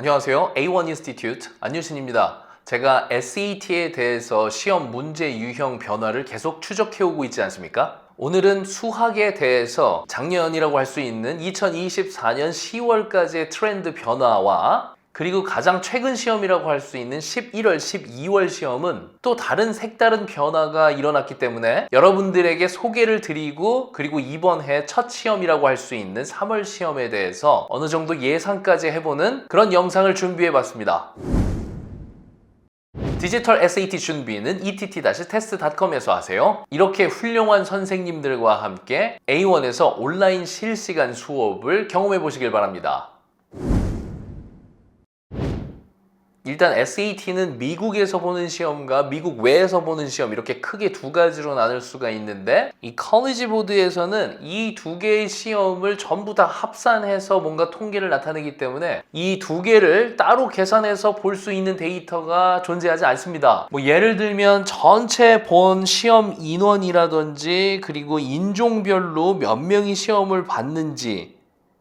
안녕하세요. A1 인스티튜트 안유신입니다. 제가 SAT에 대해서 시험 문제 유형 변화를 계속 추적해 오고 있지 않습니까? 오늘은 수학에 대해서 작년이라고 할 수 있는 2024년 10월까지의 트렌드 변화와 그리고 가장 최근 시험이라고 할 수 있는 11월, 12월 시험은 또 다른 색다른 변화가 일어났기 때문에 여러분들에게 소개를 드리고 그리고 이번 해 첫 시험이라고 할 수 있는 3월 시험에 대해서 어느 정도 예상까지 해보는 그런 영상을 준비해 봤습니다. 디지털 SAT 준비는 ett-test.com에서 하세요. 이렇게 훌륭한 선생님들과 함께 A1에서 온라인 실시간 수업을 경험해 보시길 바랍니다. 일단 SAT는 미국에서 보는 시험과 미국 외에서 보는 시험 이렇게 크게 두 가지로 나눌 수가 있는데 이 컬리지 보드에서는 이 두 개의 시험을 전부 다 합산해서 뭔가 통계를 나타내기 때문에 이 두 개를 따로 계산해서 볼 수 있는 데이터가 존재하지 않습니다. 뭐 예를 들면 전체 본 시험 인원이라든지 그리고 인종별로 몇 명이 시험을 봤는지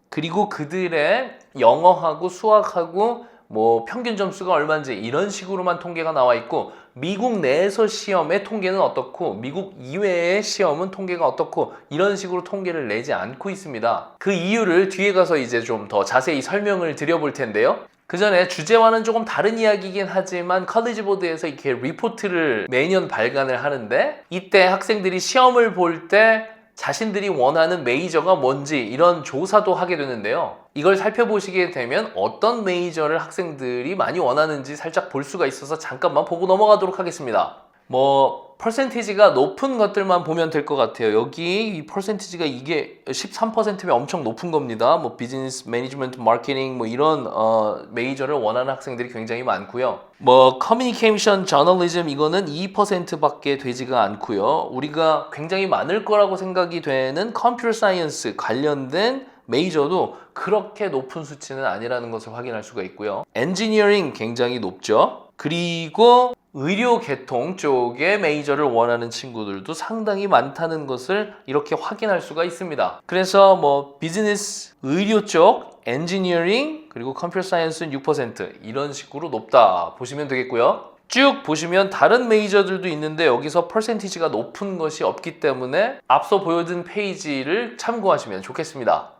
그리고 그들의 영어하고 수학하고 뭐 평균 점수가 얼마인지 이런 식으로만 통계가 나와 있고 미국 내에서 시험의 통계는 어떻고 미국 이외의 시험은 통계가 어떻고 이런 식으로 통계를 내지 않고 있습니다. 그 이유를 뒤에 가서 이제 좀 더 자세히 설명을 드려볼 텐데요. 그 전에 주제와는 조금 다른 이야기이긴 하지만 컬리지 보드에서 이렇게 리포트를 매년 발간을 하는데 이때 학생들이 시험을 볼 때 자신들이 원하는 메이저가 뭔지 이런 조사도 하게 되는데요. 이걸 살펴보시게 되면 어떤 메이저를 학생들이 많이 원하는지 살짝 볼 수가 있어서 잠깐만 보고 넘어가도록 하겠습니다. 뭐 퍼센티지가 높은 것들만 보면 될 것 같아요. 여기 이 퍼센티지가 이게 13%면 엄청 높은 겁니다. 뭐 비즈니스 매니지먼트 마케팅 뭐 이런 어, 메이저를 원하는 학생들이 굉장히 많고요. 뭐 커뮤니케이션 저널리즘 이거는 2%밖에 되지가 않고요. 우리가 굉장히 많을 거라고 생각이 되는 컴퓨터 사이언스 관련된 메이저도 그렇게 높은 수치는 아니라는 것을 확인할 수가 있고요. 엔지니어링 굉장히 높죠. 그리고 의료 계통 쪽에 메이저를 원하는 친구들도 상당히 많다는 것을 이렇게 확인할 수가 있습니다. 그래서 뭐 비즈니스, 의료 쪽, 엔지니어링, 그리고 컴퓨터 사이언스는 6% 이런 식으로 높다 보시면 되겠고요. 쭉 보시면 다른 메이저들도 있는데 여기서 퍼센티지가 높은 것이 없기 때문에 앞서 보여준 페이지를 참고하시면 좋겠습니다.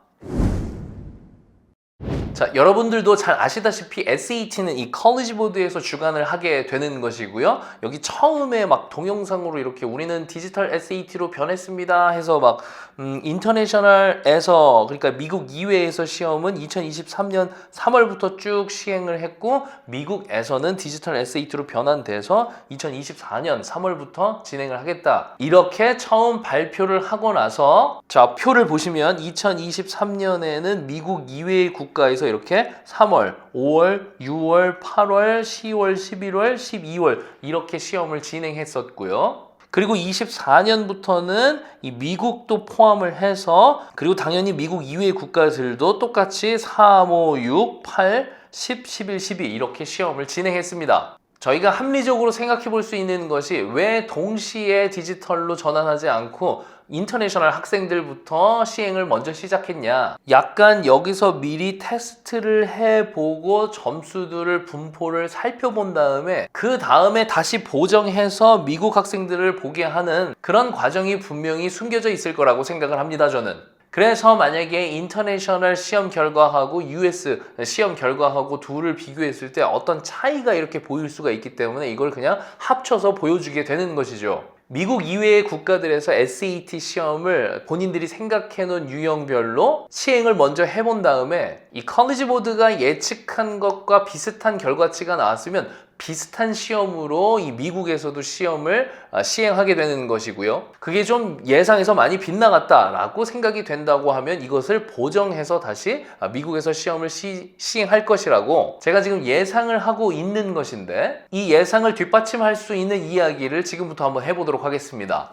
자, 여러분들도 잘 아시다시피 SAT는 이 컬리지 보드에서 주관을 하게 되는 것이고요. 여기 처음에 막 동영상으로 이렇게 우리는 디지털 SAT로 변했습니다 해서 막 음, 인터내셔널에서 그러니까 미국 이외에서 시험은 2023년 3월부터 쭉 시행을 했고 미국에서는 디지털 SAT로 변환돼서 2024년 3월부터 진행을 하겠다. 이렇게 처음 발표를 하고 나서 자, 표를 보시면 2023년에는 미국 이외의 국가에서 이렇게 3월, 5월, 6월, 8월, 10월, 11월, 12월 이렇게 시험을 진행했었고요. 그리고 24년부터는 이 미국도 포함을 해서 그리고 당연히 미국 이외의 국가들도 똑같이 3, 5, 6, 8, 10, 11, 12 이렇게 시험을 진행했습니다. 저희가 합리적으로 생각해 볼 수 있는 것이 왜 동시에 디지털로 전환하지 않고 인터내셔널 학생들부터 시행을 먼저 시작했냐. 약간 여기서 미리 테스트를 해보고 점수들을 분포를 살펴본 다음에 그 다음에 다시 보정해서 미국 학생들을 보게 하는 그런 과정이 분명히 숨겨져 있을 거라고 생각을 합니다, 저는. 그래서 만약에 인터내셔널 시험 결과하고 US 시험 결과하고 둘을 비교했을 때 어떤 차이가 이렇게 보일 수가 있기 때문에 이걸 그냥 합쳐서 보여주게 되는 것이죠. 미국 이외의 국가들에서 SAT 시험을 본인들이 생각해 놓은 유형별로 시행을 먼저 해본 다음에 이 컬리지 보드가 예측한 것과 비슷한 결과치가 나왔으면 비슷한 시험으로 이 미국에서도 시험을 아, 시행하게 되는 것이고요. 그게 좀 예상에서 많이 빗나갔다라고 생각이 된다고 하면 이것을 보정해서 다시 아, 미국에서 시험을 시, 시행할 것이라고 제가 지금 예상을 하고 있는 것인데 이 예상을 뒷받침할 수 있는 이야기를 지금부터 한번 해보도록 하겠습니다.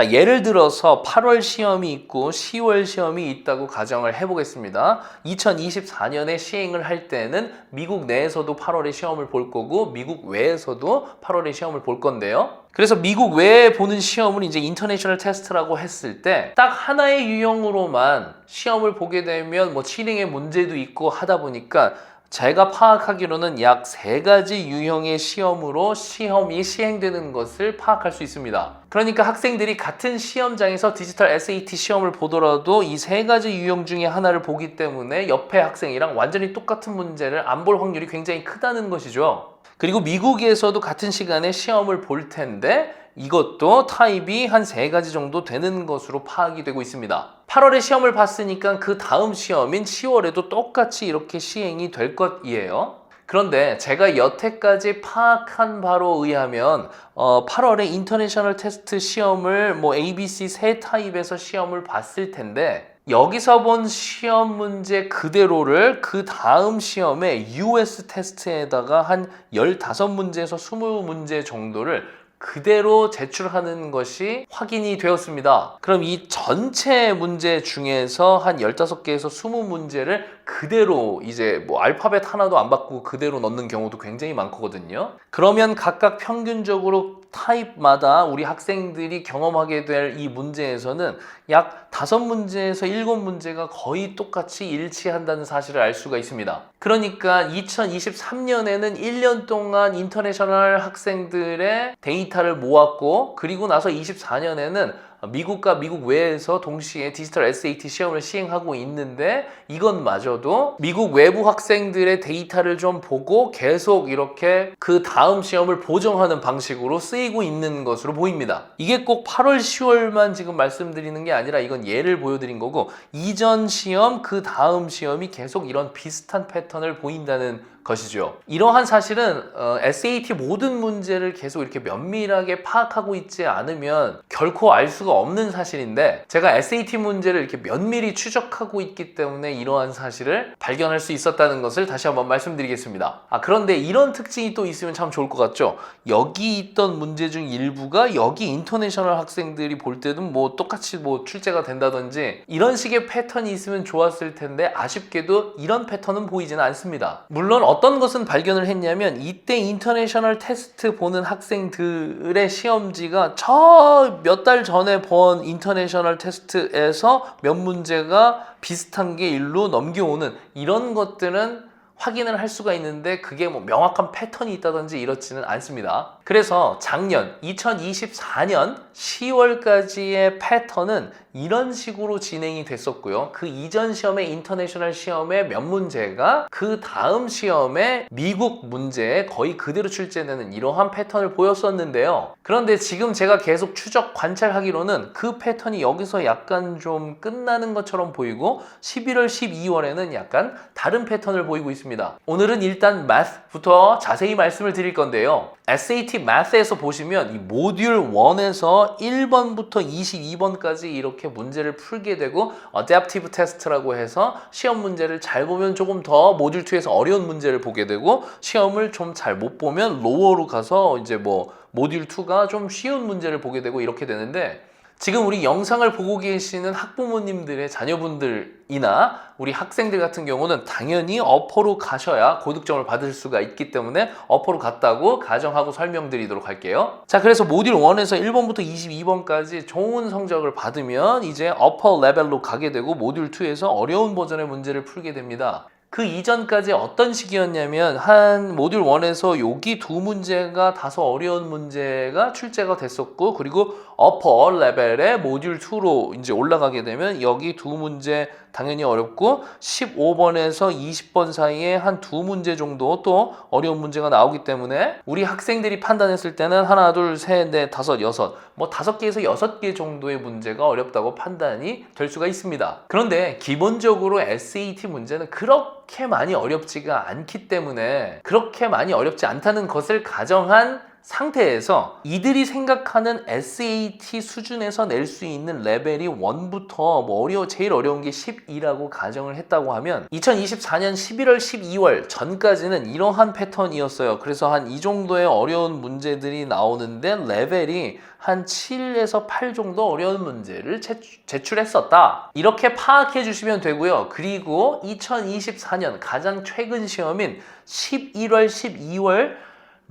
자, 자, 예를 들어서 8월 시험이 있고 10월 시험이 있다고 가정을 해보겠습니다. 2024년에 시행을 할 때는 미국 내에서도 8월에 시험을 볼 거고 미국 외에서도 8월에 시험을 볼 건데요. 그래서 미국 외에 보는 시험을 이제 인터내셔널 테스트라고 했을 때 딱 하나의 유형으로만 시험을 보게 되면 뭐 치링의 문제도 있고 하다 보니까 제가 파악하기로는 약 세 가지 유형의 시험으로 시험이 시행되는 것을 파악할 수 있습니다. 그러니까 학생들이 같은 시험장에서 디지털 SAT 시험을 보더라도 이 세 가지 유형 중에 하나를 보기 때문에 옆에 학생이랑 완전히 똑같은 문제를 안 볼 확률이 굉장히 크다는 것이죠. 그리고 미국에서도 같은 시간에 시험을 볼 텐데 이것도 타입이 한 세 가지 정도 되는 것으로 파악이 되고 있습니다. 8월에 시험을 봤으니까 그 다음 시험인 10월에도 똑같이 이렇게 시행이 될 것이에요. 그런데 제가 여태까지 파악한 바로 의하면 어, 8월에 인터내셔널 테스트 시험을 뭐 ABC 세 타입에서 시험을 봤을 텐데 여기서 본 시험 문제 그대로를 그 다음 시험에 US 테스트에다가 한 15문제에서 20문제 정도를 그대로 제출하는 것이 확인이 되었습니다. 그럼 이 전체 문제 중에서 한 15개에서 20문제를 그대로 이제 뭐 알파벳 하나도 안 바꾸고 그대로 넣는 경우도 굉장히 많거든요. 그러면 각각 평균적으로 타입마다 우리 학생들이 경험하게 될 이 문제에서는 약 다섯 문제에서 일곱 문제가 거의 똑같이 일치한다는 사실을 알 수가 있습니다. 그러니까 2023년에는 1년 동안 인터내셔널 학생들의 데이터를 모았고 그리고 나서 24년에는 미국과 미국 외에서 동시에 디지털 SAT 시험을 시행하고 있는데 이것마저도 미국 외부 학생들의 데이터를 좀 보고 계속 이렇게 그 다음 시험을 보정하는 방식으로 쓰이고 있는 것으로 보입니다. 이게 꼭 8월, 10월만 지금 말씀드리는 게 아니라 이건 예를 보여드린 거고 이전 시험, 그 다음 시험이 계속 이런 비슷한 패턴을 보인다는 것이죠. 이러한 사실은 어, SAT 모든 문제를 계속 이렇게 면밀하게 파악하고 있지 않으면 결코 알 수가 없는 사실인데 제가 SAT 문제를 이렇게 면밀히 추적하고 있기 때문에 이러한 사실을 발견할 수 있었다는 것을 다시 한번 말씀드리겠습니다. 아 그런데 이런 특징이 또 있으면 참 좋을 것 같죠. 여기 있던 문제 중 일부가 여기 인터내셔널 학생들이 볼 때는 뭐 똑같이 뭐 출제가 된다든지 이런 식의 패턴이 있으면 좋았을 텐데 아쉽게도 이런 패턴은 보이지는 않습니다. 물론 어떤 것은 발견을 했냐면 이때 인터내셔널 테스트 보는 학생들의 시험지가 저 몇 달 전에 본 인터내셔널 테스트에서 몇 문제가 비슷한 게 일로 넘겨오는 이런 것들은 확인을 할 수가 있는데 그게 뭐 명확한 패턴이 있다든지 이렇지는 않습니다. 그래서 작년 2024년 10월까지의 패턴은 이런 식으로 진행이 됐었고요. 그 이전 시험의 인터내셔널 시험의 몇 문제가 그 다음 시험의 미국 문제에 거의 그대로 출제되는 이러한 패턴을 보였었는데요. 그런데 지금 제가 계속 추적 관찰하기로는 그 패턴이 여기서 약간 좀 끝나는 것처럼 보이고 11월, 12월에는 약간 다른 패턴을 보이고 있습니다. 오늘은 일단 math부터 자세히 말씀을 드릴 건데요. SAT Math에서 보시면 이 모듈 1에서 1번부터 22번까지 이렇게 문제를 풀게 되고 Adaptive Test라고 해서 시험 문제를 잘 보면 조금 더 모듈 2에서 어려운 문제를 보게 되고 시험을 좀 잘 못 보면 로어로 가서 이제 뭐 모듈 2가 좀 쉬운 문제를 보게 되고 이렇게 되는데 지금 우리 영상을 보고 계시는 학부모님들의 자녀분들이나 우리 학생들 같은 경우는 당연히 어퍼로 가셔야 고득점을 받을 수가 있기 때문에 어퍼로 갔다고 가정하고 설명드리도록 할게요. 자, 그래서 모듈 1에서 1번부터 22번까지 좋은 성적을 받으면 이제 어퍼 레벨로 가게 되고 모듈 2에서 어려운 버전의 문제를 풀게 됩니다. 그 이전까지 어떤 시기였냐면 한 모듈 1에서 여기 두 문제가 다소 어려운 문제가 출제가 됐었고 그리고 어퍼 레벨의 모듈 2로 이제 올라가게 되면 여기 두 문제 당연히 어렵고 15번에서 20번 사이에 한 두 문제 정도 또 어려운 문제가 나오기 때문에 우리 학생들이 판단했을 때는 하나 둘 셋 넷 다섯 여섯 뭐 다섯 개에서 여섯 개 정도의 문제가 어렵다고 판단이 될 수가 있습니다. 그런데 기본적으로 SAT 문제는 그렇게 많이 어렵지가 않기 때문에 그렇게 많이 어렵지 않다는 것을 가정한 상태에서 이들이 생각하는 SAT 수준에서 낼 수 있는 레벨이 1부터 뭐 어려워 제일 어려운 게 12라고 가정을 했다고 하면 2024년 11월 12월 전까지는 이러한 패턴이었어요. 그래서 한 이 정도의 어려운 문제들이 나오는데 레벨이 한 7에서 8 정도 어려운 문제를 제출- 제출했었다. 이렇게 파악해 주시면 되고요. 그리고 2024년 가장 최근 시험인 11월, 12월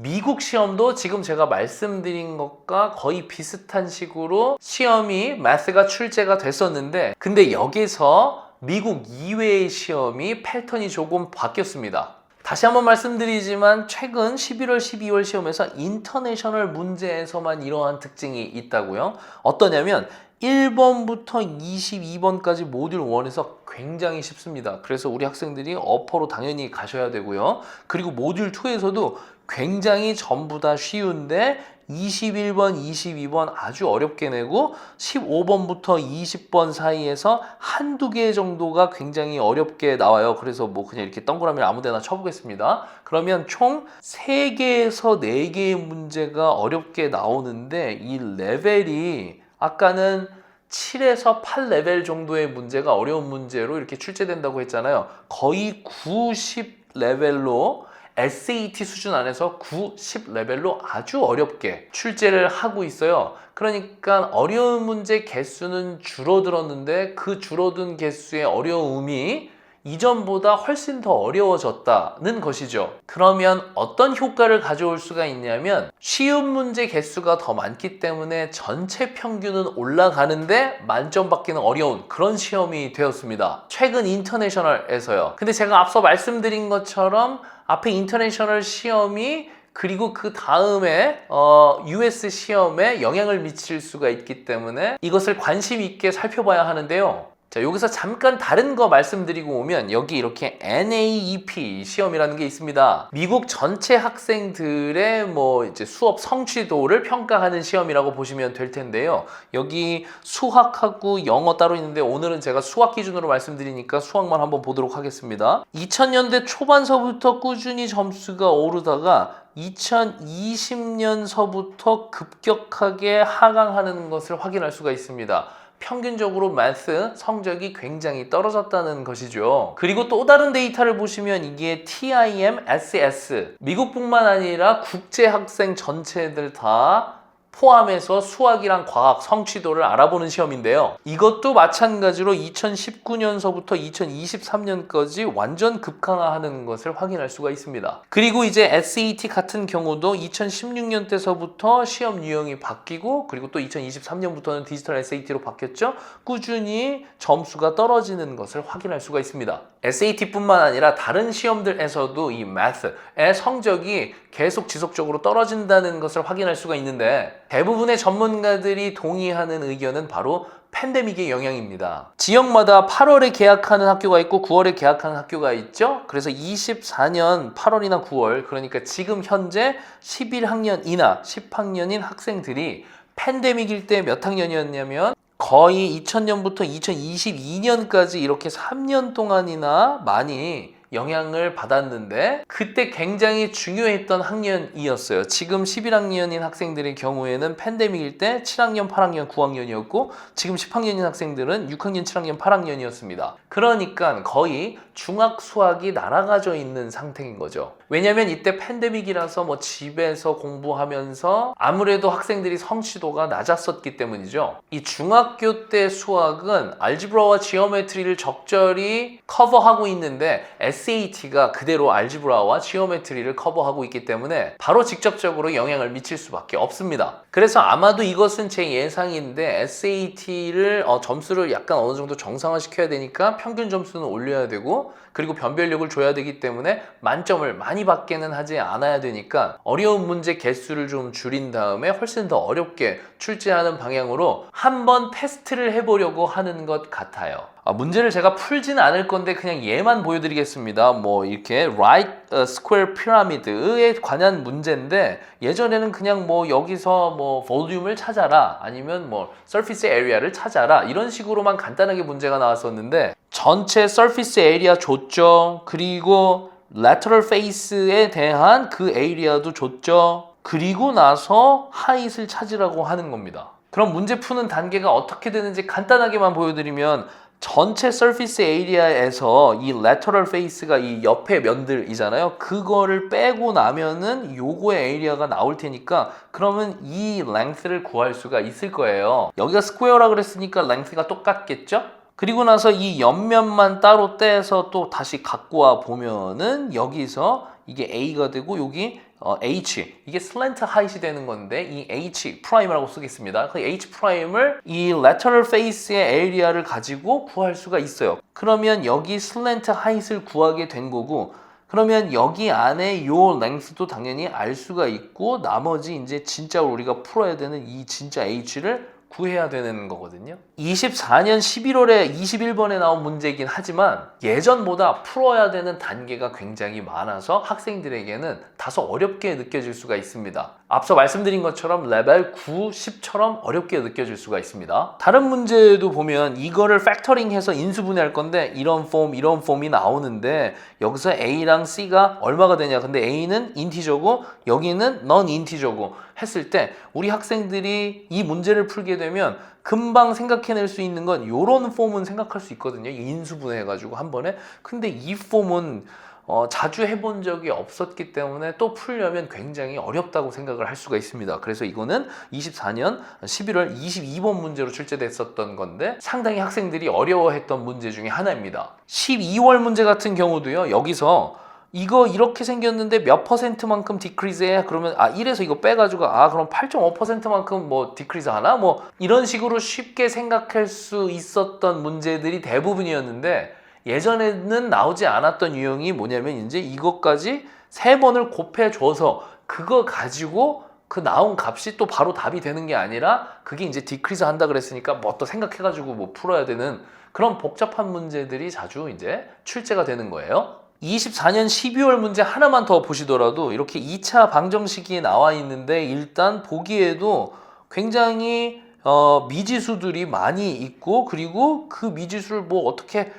미국 시험도 지금 제가 말씀드린 것과 거의 비슷한 식으로 시험이 마스가 출제가 됐었는데 근데 여기서 미국 이외의 시험이 패턴이 조금 바뀌었습니다. 다시 한번 말씀드리지만 최근 11월, 12월 시험에서 인터내셔널 문제에서만 이러한 특징이 있다고요. 어떠냐면 1번부터 22번까지 모듈 1에서 굉장히 쉽습니다. 그래서 우리 학생들이 어퍼로 당연히 가셔야 되고요. 그리고 모듈 2에서도 굉장히 전부 다 쉬운데 21번, 22번 아주 어렵게 내고 15번부터 20번 사이에서 한두 개 정도가 굉장히 어렵게 나와요. 그래서 뭐 그냥 이렇게 동그라미를 아무 데나 쳐보겠습니다. 그러면 총 3개에서 4개의 문제가 어렵게 나오는데 이 레벨이 아까는 7에서 8레벨 정도의 문제가 어려운 문제로 이렇게 출제된다고 했잖아요. 거의 9, 10레벨로 SAT 수준 안에서 9, 10 레벨로 아주 어렵게 출제를 하고 있어요. 그러니까 어려운 문제 개수는 줄어들었는데 그 줄어든 개수의 어려움이 이전보다 훨씬 더 어려워졌다는 것이죠. 그러면 어떤 효과를 가져올 수가 있냐면 쉬운 문제 개수가 더 많기 때문에 전체 평균은 올라가는데 만점 받기는 어려운 그런 시험이 되었습니다. 최근 인터내셔널에서요. 근데 제가 앞서 말씀드린 것처럼 앞에 인터내셔널 시험이 그리고 그 다음에 어, US 시험에 영향을 미칠 수가 있기 때문에 이것을 관심 있게 살펴봐야 하는데요. 자, 여기서 잠깐 다른 거 말씀드리고 오면 여기 이렇게 NAEP 시험이라는 게 있습니다. 미국 전체 학생들의 뭐 이제 수업 성취도를 평가하는 시험이라고 보시면 될 텐데요. 여기 수학하고 영어 따로 있는데 오늘은 제가 수학 기준으로 말씀드리니까 수학만 한번 보도록 하겠습니다. 2000년대 초반서부터 꾸준히 점수가 오르다가 2020년서부터 급격하게 하강하는 것을 확인할 수가 있습니다. 평균적으로 마스 성적이 굉장히 떨어졌다는 것이죠. 그리고 또 다른 데이터를 보시면 이게 TIM, SS 미국뿐만 아니라 국제 학생 전체들 다 포함해서 수학이랑 과학 성취도를 알아보는 시험인데요. 이것도 마찬가지로 2019년서부터 2023년까지 완전 급강하하는 것을 확인할 수가 있습니다. 그리고 이제 SAT 같은 경우도 2016년 때서부터 시험 유형이 바뀌고 그리고 또 2023년부터는 디지털 SAT로 바뀌었죠. 꾸준히 점수가 떨어지는 것을 확인할 수가 있습니다. SAT뿐만 아니라 다른 시험들에서도 이 math의 성적이 계속 지속적으로 떨어진다는 것을 확인할 수가 있는데 대부분의 전문가들이 동의하는 의견은 바로 팬데믹의 영향입니다. 지역마다 8월에 개학하는 학교가 있고 9월에 개학하는 학교가 있죠. 그래서 24년 8월이나 9월 그러니까 지금 현재 11학년이나 10학년인 학생들이 팬데믹일 때 몇 학년이었냐면 거의 2000년부터 2022년까지 이렇게 3년 동안이나 많이 영향을 받았는데 그때 굉장히 중요했던 학년이었어요. 지금 11학년인 학생들의 경우에는 팬데믹일 때 7학년, 8학년, 9학년이었고 지금 10학년인 학생들은 6학년, 7학년, 8학년이었습니다. 그러니까 거의 중학 수학이 날아가져 있는 상태인 거죠. 왜냐면 이때 팬데믹이라서 뭐 집에서 공부하면서 아무래도 학생들이 성취도가 낮았었기 때문이죠. 이 중학교 때 수학은 알지브라와 지오메트리를 적절히 커버하고 있는데 SAT가 그대로 알지브라와 지오메트리를 커버하고 있기 때문에 바로 직접적으로 영향을 미칠 수밖에 없습니다. 그래서 아마도 이것은 제 예상인데 SAT를 어, 점수를 약간 어느 정도 정상화시켜야 되니까 평균 점수는 올려야 되고 그리고 변별력을 줘야 되기 때문에 만점을 많이 받게는 하지 않아야 되니까 어려운 문제 개수를 좀 줄인 다음에 훨씬 더 어렵게 출제하는 방향으로 한번 테스트를 해보려고 하는 것 같아요. 아, 문제를 제가 풀지는 않을 건데 그냥 얘만 보여드리겠습니다. 뭐 이렇게 right square pyramid에 관한 문제인데 예전에는 그냥 뭐 여기서 뭐 볼륨을 찾아라 아니면 뭐 surface area를 찾아라 이런 식으로만 간단하게 문제가 나왔었는데 전체 surface area 줬죠. 그리고 lateral face에 대한 그 에리아도 줬죠. 그리고 나서 하잇을 찾으라고 하는 겁니다. 그럼 문제 푸는 단계가 어떻게 되는지 간단하게만 보여드리면 전체 surface area에서 이 lateral face가 이 옆에 면들이잖아요. 그거를 빼고 나면은 요거의 area가 나올 테니까 그러면 이 length를 구할 수가 있을 거예요. 여기가 square라 그랬으니까 length가 똑같겠죠? 그리고 나서 이 옆면만 따로 떼서 또 다시 갖고 와 보면은 여기서 이게 A가 되고 여기 어, H 이게 슬랜트 하이트이 되는 건데 이 H 프라임이라고 쓰겠습니다. 그 H 프라임을 이 lateral face의 에리아를 가지고 구할 수가 있어요. 그러면 여기 슬랜트 하이트를 구하게 된 거고 그러면 여기 안에 요 랭스도 당연히 알 수가 있고 나머지 이제 진짜 우리가 풀어야 되는 이 진짜 H를 구해야 되는 거거든요. 24년 11월에 21번에 나온 문제이긴 하지만 예전보다 풀어야 되는 단계가 굉장히 많아서 학생들에게는 다소 어렵게 느껴질 수가 있습니다. 앞서 말씀드린 것처럼 레벨 9, 10처럼 어렵게 느껴질 수가 있습니다. 다른 문제도 보면 이거를 팩터링해서 인수분해할 건데 이런 폼, 이런 폼이 나오는데 여기서 A랑 C가 얼마가 되냐? 근데 A는 인티저고 여기는 넌 인티저고 했을 때 우리 학생들이 이 문제를 풀게 되면 금방 생각해낼 수 있는 건 이런 폼은 생각할 수 있거든요. 인수분해해가지고 한 번에. 근데 이 폼은 어, 자주 해본 적이 없었기 때문에 또 풀려면 굉장히 어렵다고 생각을 할 수가 있습니다. 그래서 이거는 24년 11월 22번 문제로 출제됐었던 건데 상당히 학생들이 어려워했던 문제 중에 하나입니다. 12월 문제 같은 경우도요. 여기서 이거 이렇게 생겼는데 몇 퍼센트만큼 디크리즈해? 그러면 아 1에서 이거 빼가지고 아 그럼 8.5%만큼 뭐 디크리즈 하나? 뭐 이런 식으로 쉽게 생각할 수 있었던 문제들이 대부분이었는데 예전에는 나오지 않았던 유형이 뭐냐면 이제 이것까지 세 번을 곱해줘서 그거 가지고 그 나온 값이 또 바로 답이 되는 게 아니라 그게 이제 디크리즈 한다 그랬으니까 뭐 또 생각해가지고 뭐 풀어야 되는 그런 복잡한 문제들이 자주 이제 출제가 되는 거예요. 24년 12월 문제 하나만 더 보시더라도 이렇게 2차 방정 식이 나와 있는데 일단 보기에도 굉장히 어, 미지수들이 많이 있고 그리고 그 미지수를 뭐 어떻게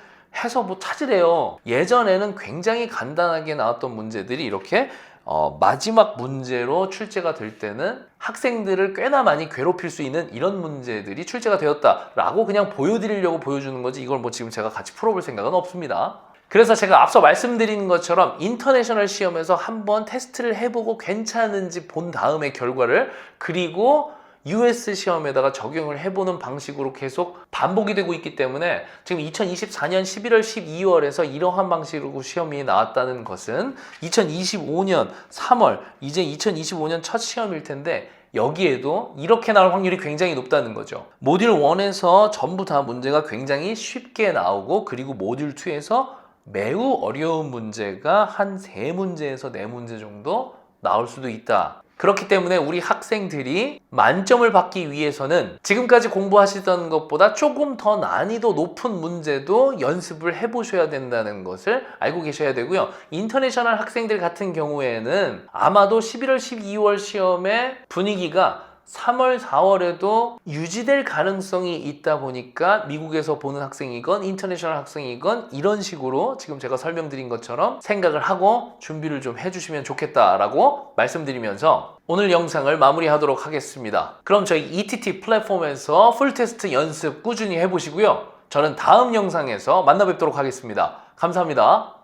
해서 뭐 찾으래요. 예전에는 굉장히 간단하게 나왔던 문제들이 이렇게 어, 마지막 문제로 출제가 될 때는 학생들을 꽤나 많이 괴롭힐 수 있는 이런 문제들이 출제가 되었다라고 그냥 보여드리려고 보여주는 거지 이걸 뭐 지금 제가 같이 풀어볼 생각은 없습니다. 그래서 제가 앞서 말씀드린 것처럼 인터내셔널 시험에서 한번 테스트를 해보고 괜찮은지 본 다음에 결과를 그리고 US 시험에다가 적용을 해보는 방식으로 계속 반복이 되고 있기 때문에 지금 2024년 11월 12월에서 이러한 방식으로 시험이 나왔다는 것은 2025년 3월 이제 2025년 첫 시험일 텐데 여기에도 이렇게 나올 확률이 굉장히 높다는 거죠. 모듈 1에서 전부 다 문제가 굉장히 쉽게 나오고 그리고 모듈 2에서 매우 어려운 문제가 한 세 문제에서 네 문제 정도 나올 수도 있다. 그렇기 때문에 우리 학생들이 만점을 받기 위해서는 지금까지 공부하시던 것보다 조금 더 난이도 높은 문제도 연습을 해보셔야 된다는 것을 알고 계셔야 되고요. 인터내셔널 학생들 같은 경우에는 아마도 11월, 12월 시험의 분위기가 3월, 4월에도 유지될 가능성이 있다 보니까 미국에서 보는 학생이건 인터내셔널 학생이건 이런 식으로 지금 제가 설명드린 것처럼 생각을 하고 준비를 좀 해주시면 좋겠다라고 말씀드리면서 오늘 영상을 마무리하도록 하겠습니다. 그럼 저희 ETT 플랫폼에서 풀테스트 연습 꾸준히 해보시고요. 저는 다음 영상에서 만나 뵙도록 하겠습니다. 감사합니다.